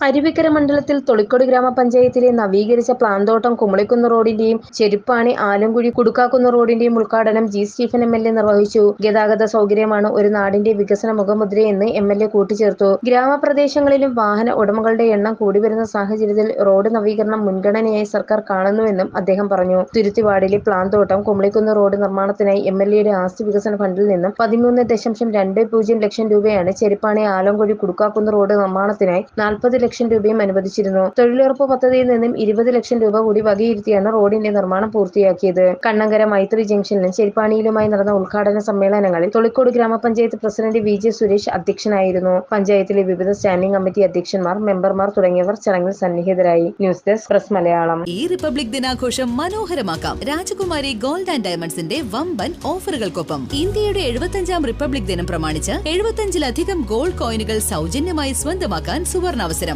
അരുവിക്കര മണ്ഡലത്തിൽ തൊളിക്കോട് ഗ്രാമപഞ്ചായത്തിലെ നവീകരിച്ച പ്ലാന്തോട്ടം കുമളിക്കുന്ന് റോഡിന്റെയും ചെരുപ്പാണി ആലങ്കുഴി കുടുക്കാക്കുന്ന് റോഡിന്റെയും ഉദ്ഘാടനം G Stephen M L A നിർവഹിച്ചു. ഗതാഗത സൗകര്യമാണ് ഒരു നാടിന്റെ വികസന മുഖമുദ്രയെന്ന് എം എൽ എ കൂട്ടിച്ചേർത്തു. ഗ്രാമപ്രദേശങ്ങളിലും വാഹന ഉടമകളുടെ എണ്ണം കൂടി വരുന്ന സാഹചര്യത്തിൽ റോഡ് നവീകരണം മുൻഗണനയായി സർക്കാർ കാണുന്നുവെന്നും അദ്ദേഹം പറഞ്ഞു. തുരുത്തിവാടിലെ പ്ലാന്തോട്ടം കുമളിക്കുന്ന് റോഡ് നിർമ്മാണത്തിനായി എം എൽ എയുടെ ആസ്തി വികസന ഫണ്ടിൽ നിന്നും പതിമൂന്ന് ദശാംശം രണ്ട് പൂജ്യം ലക്ഷം രൂപയാണ് ചെരുപ്പാണി ആലങ്കുഴി കുടുക്കാക്കുന്ന് റോഡ് നിർമ്മാണത്തിനായി നാൽപ്പത് ലക്ഷം രൂപയും അനുവദിച്ചിരുന്നു. തൊഴിലുറപ്പ് പദ്ധതിയിൽ നിന്നും ഇരുപത് ലക്ഷം രൂപ കൂടി വകയിരുത്തിയാണ് റോഡിന്റെ നിർമ്മാണം പൂർത്തിയാക്കിയത്. കണ്ണങ്കര മൈത്രി ജംഗ്ഷനിലും ചെരിപ്പാണിയിലുമായി നടന്ന ഉദ്ഘാടന സമ്മേളനങ്ങളിൽ തൊളിക്കോട് ഗ്രാമപഞ്ചായത്ത് പ്രസിഡന്റ് വി ജെ സുരേഷ് അധ്യക്ഷനായിരുന്നു. പഞ്ചായത്തിലെ വിവിധ സ്റ്റാൻഡിംഗ് കമ്മിറ്റി അധ്യക്ഷന്മാർ മെമ്പർമാർ തുടങ്ങിയവർ ചടങ്ങിൽ സന്നിഹിതരായി. News desk press Malayalam. ഈ റിപ്പബ്ലിക് ദിനാഘോഷം മനോഹരമാക്കാം. രാജകുമാരി ഗോൾഡ് ആൻഡ് ഡയമണ്ട്സിന്റെ വമ്പൻ ഓഫറുകൾക്കൊപ്പം ഇന്ത്യയുടെ എഴുപത്തഞ്ചാം റിപ്പബ്ലിക് ദിനം പ്രമാണിച്ച് എഴുപത്തഞ്ചിലധികം ഗോൾഡ് കോയിനുകൾ സൗജന്യമായി സ്വന്തമാക്കാൻ സുവർണാവസരം.